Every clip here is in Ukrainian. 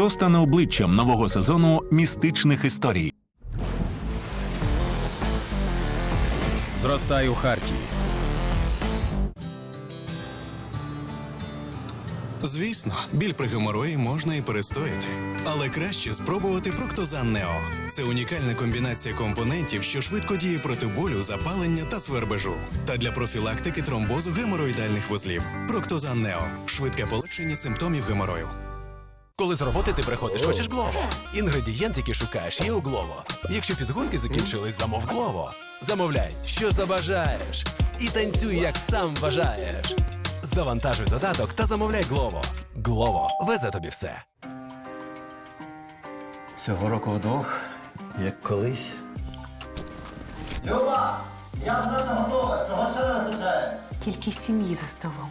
Хто стане обличчям нового сезону містичних історій? Зростай у Хартії. Звісно, біль при геморої можна і перестояти, але краще спробувати Проктозан Нео. Це унікальна комбінація компонентів, що швидко діє проти болю, запалення та свербежу. Та для профілактики тромбозу геморроїдальних вузлів. Проктозан Нео швидке полегшення симптомів геморою. Коли з роботи ти приходиш, хочеш Глово. Інгредієнт, який шукаєш, є у Глово. Якщо підгузки закінчились, замов Глово. Замовляй, що забажаєш. І танцюй, як сам бажаєш. Завантажуй додаток та замовляй Глово. Глово везе тобі все. Цього року вдвох, як колись. Люба, я вже не готова, цього ще не вистачає. Тільки сім'ї за столом.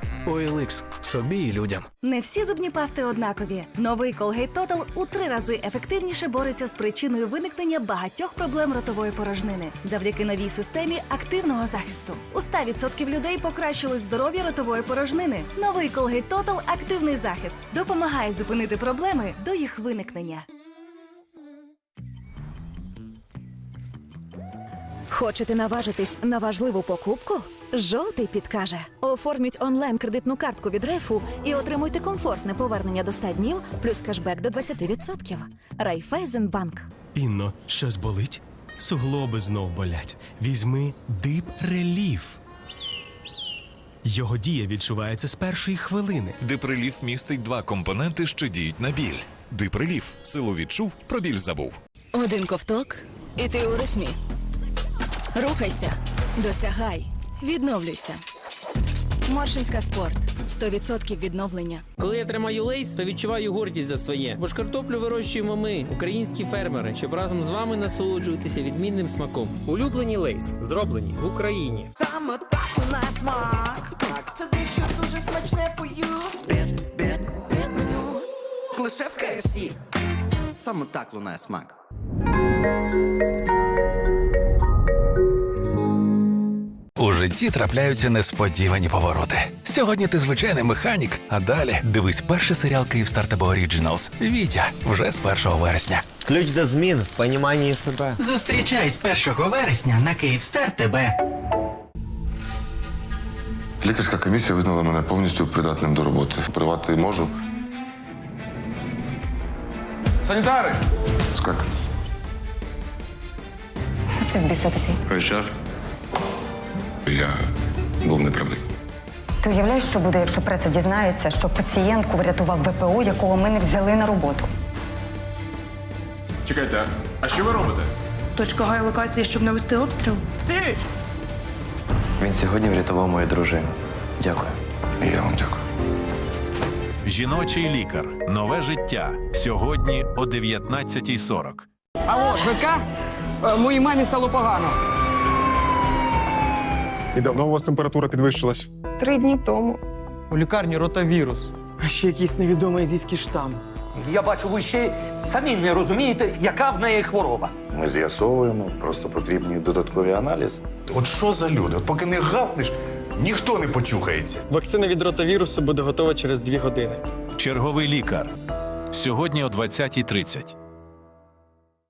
OLX – собі і людям. Не всі зубні пасти однакові. Новий Colgate Total у три рази ефективніше бореться з причиною виникнення багатьох проблем ротової порожнини завдяки новій системі активного захисту. У 100% людей покращилось здоров'я ротової порожнини. Новий Colgate Total – активний захист допомагає зупинити проблеми до їх виникнення. Хочете наважитись на важливу покупку? Жовтий підкаже. Оформіть онлайн кредитну картку від Райфу і отримуйте комфортне повернення до 100 днів плюс кешбек до 20%. Райфайзенбанк. Інно, щось болить? Суглоби знов болять. Візьми дип реліф. Його дія відчувається з першої хвилини. Диприліф містить два компоненти, що діють на біль. Диприліф силу відчув, про біль забув. Один ковток, і ти у ритмі. Рухайся, досягай, відновлюйся. Моршинська спорт 100% відновлення. Коли я тримаю лейс, то відчуваю гордість за своє. Бо ж картоплю вирощуємо ми, українські фермери, щоб разом з вами насолоджуватися відмінним смаком. Улюблені лейс зроблені в Україні. Саме так у нас смак. Так, це дещо дуже смачне пою. Бет, бет, бет, меню. Лише в KFC. Саме так лунає смак. У житті трапляються несподівані повороти. Сьогодні ти звичайний механік, а далі дивись перший серіал Київстар ТБ Оріджіналс. Вітя вже з 1 вересня. Ключ до змін в поніманні себе. Зустрічай з 1 вересня на Київстар ТБ. Лікарська комісія визнала мене повністю придатним до роботи. Привати можу. Санітари! Сколько? Хто це в біса такий? Ричар. Я був неправий. Ти уявляєш, що буде, якщо преса дізнається, що пацієнтку врятував ВПО, якого ми не взяли на роботу. Чекайте, а що ви робите? Точка геолокації, щоб навести обстріл. Він сьогодні врятував мою дружину. Дякую. І я вам дякую. Жіночий лікар. Нове життя. Сьогодні о 19.40. Алло, ЖК? Моїй мамі стало погано. І давно у вас температура підвищилась? Три дні тому. У лікарні ротавірус. А ще якийсь невідомий азійський штам. Я бачу, ви ще самі не розумієте, яка в неї хвороба. Ми з'ясовуємо, просто потрібні додаткові аналізи. От що за люди? От поки не гавкнеш, ніхто не почухається. Вакцина від ротавірусу буде готова через дві години. Черговий лікар. Сьогодні о 20.30.